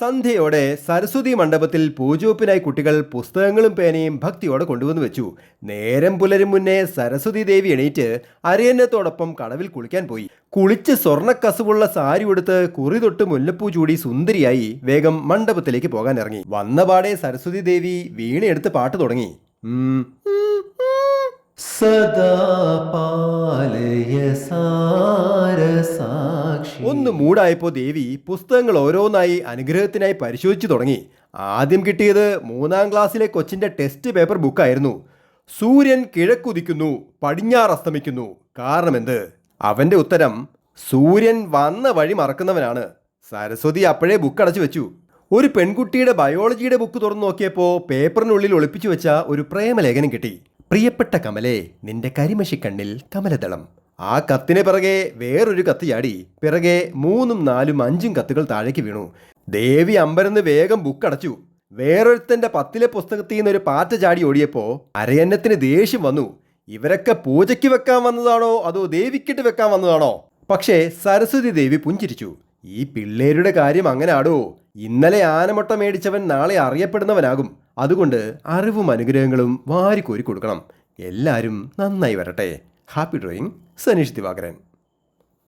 സന്ധ്യയോടെ സരസ്വതി മണ്ഡപത്തിൽ പൂജോപ്പിനായി കുട്ടികൾ പുസ്തകങ്ങളും പേനയും ഭക്തിയോടെ കൊണ്ടുവന്നു വെച്ചു. നേരം പുലരും മുന്നേ സരസ്വതി ദേവി എണീറ്റ് അരയന്നത്തോടൊപ്പം കടവിൽ കുളിക്കാൻ പോയി. കുളിച്ച് സ്വർണക്കസുവുള്ള സാരി ഉടുത്ത് കുറി തൊട്ട് മുല്ലപ്പൂ ചൂടി സുന്ദരിയായി വേഗം മണ്ഡപത്തിലേക്ക് പോകാൻ ഇറങ്ങി വന്നപാടെ സരസ്വതി ദേവി വീണയെടുത്ത് പാട്ട് തുടങ്ങി. സദാ പാലയ സാരസാക്ഷി ഒന്ന് മൂടായപ്പോ ദേവി പുസ്തകങ്ങൾ ഓരോന്നായി അനുഗ്രഹത്തിനായി പരിശോധിച്ചു തുടങ്ങി. ആദ്യം കിട്ടിയത് മൂന്നാം ക്ലാസ്സിലെ കൊച്ചിന്റെ ടെസ്റ്റ് പേപ്പർ ബുക്കായിരുന്നു സൂര്യൻ കിഴക്കുദിക്കുന്നു പടിഞ്ഞാറ് അസ്തമിക്കുന്നു. കാരണം എന്ത് അവന്റെ ഉത്തരം സൂര്യൻ വന്ന വഴി മറക്കുന്നവനാണ്. സരസ്വതി അപ്പോഴേ ബുക്ക് അടച്ചു വെച്ചു. ഒരു പെൺകുട്ടിയുടെ ബയോളജിയുടെ ബുക്ക് തുറന്നു നോക്കിയപ്പോൾ പേപ്പറിനുള്ളിൽ ഒളിപ്പിച്ചു വെച്ച ഒരു പ്രേമലേഖനം കിട്ടി. പ്രിയപ്പെട്ട കമലേ നിന്റെ കരിമഷിക്കണ്ണിൽ കമലദളം. ആ കത്തിന് പിറകെ വേറൊരു കത്ത് ചാടി. പിറകെ മൂന്നും നാലും അഞ്ചും കത്തുകൾ താഴേക്ക് വീണു. ദേവി അമ്പരന്ന് വേഗം ബുക്ക് അടച്ചു. വേറൊരുത്തന്റെ പത്തിലെ പുസ്തകത്തിൽ നിന്ന് ഒരു പാറ്റ ചാടി ഓടിയപ്പോ അരയന്നത്തിന് ദേഷ്യം വന്നു. ഇവരൊക്കെ പൂജയ്ക്ക് വെക്കാൻ വന്നതാണോ? അതോ ദേവിക്കിട്ട് വെക്കാൻ വന്നതാണോ? പക്ഷേ സരസ്വതി ദേവി പുഞ്ചിരിച്ചു. ഈ പിള്ളേരുടെ കാര്യം അങ്ങനെ ആടോ ഇന്നലെ ആനമുട്ട മേടിച്ചവൻ നാളെ അറിയപ്പെടുന്നവനാകും. അതുകൊണ്ട് അറിവും അനുഗ്രഹങ്ങളും വാരിക്കോരി കൊടുക്കണം. എല്ലാവരും നന്നായി വരട്ടെ. Happy drawing Saneesh Divakaran.